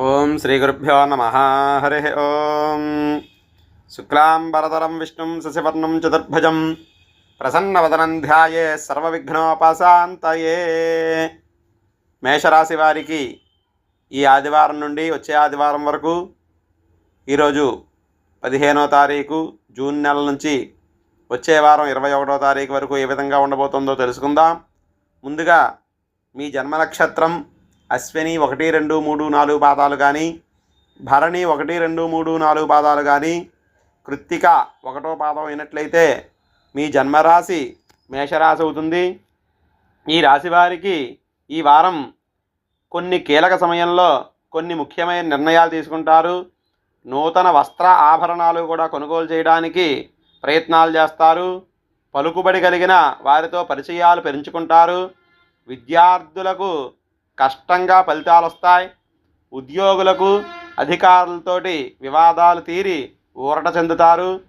ఓం శ్రీ గురుభ్యో నమ. హరి ఓం. శుక్లాంబరతరం విష్ణుం శశివర్ణం చతుర్భుజం. ప్రసన్నవదనం ధ్యాయే సర్వవిఘ్నోపశాంతయే. మేషరాశి వారికి ఈ ఆదివారం నుండి వచ్చే ఆదివారం వరకు ఈరోజు పదిహేనో తారీఖు జూన్ నెల నుంచి వచ్చే వారం ఇరవై ఒకటో తారీఖు వరకు ఏ విధంగా ఉండబోతుందో తెలుసుకుందాం. ముందుగా మీ జన్మ నక్షత్రం అశ్విని ఒకటి రెండు మూడు నాలుగు పాదాలు కానీ భరణి ఒకటి రెండు మూడు నాలుగు పాదాలు కానీ కృత్తిక ఒకటో పాదం అయినట్లయితే మీ జన్మరాశి మేషరాశి అవుతుంది. ఈ రాశి వారికి ఈ వారం కొన్ని కీలక సమయంలో కొన్ని ముఖ్యమైన నిర్ణయాలు తీసుకుంటారు. నూతన వస్త్ర ఆభరణాలు కూడా కొనుగోలు చేయడానికి ప్రయత్నాలు చేస్తారు. పలుకుబడి కలిగిన వారితో పరిచయాలు పెంచుకుంటారు. విద్యార్థులకు కష్టంగా ఫలితాలు వస్తాయి. ఉద్యోగులకు అధికారులతోటి వివాదాలు తీరి ఊరట చెందుతారు.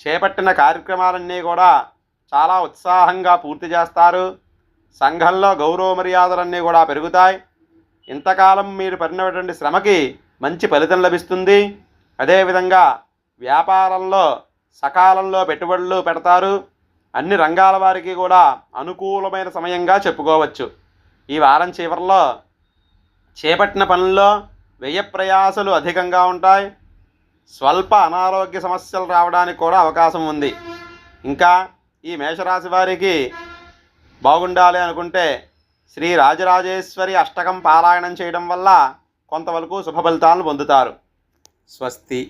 చేపట్టిన కార్యక్రమాలన్నీ కూడా చాలా ఉత్సాహంగా పూర్తి చేస్తారు. సంఘంలో గౌరవ మర్యాదలన్నీ కూడా పెరుగుతాయి. ఇంతకాలం మీరు పడినటువంటి శ్రమకి మంచి ఫలితం లభిస్తుంది. అదేవిధంగా వ్యాపారంలో సకాలంలో పెట్టుబడులు పెడతారు. అన్ని రంగాల వారికి కూడా అనుకూలమైన సమయంగా చెప్పుకోవచ్చు. ఈ వారం చివరిలో చేపట్టిన పనుల్లో వ్యయ ప్రయాసలు అధికంగా ఉంటాయి. స్వల్ప అనారోగ్య సమస్యలు రావడానికి కూడా అవకాశం ఉంది. ఇంకా ఈ మేషరాశి వారికి బాగుండాలి అనుకుంటే శ్రీ రాజరాజేశ్వరి అష్టకం పారాయణం చేయడం వల్ల కొంతవరకు శుభ ఫలితాలను పొందుతారు. స్వస్తి.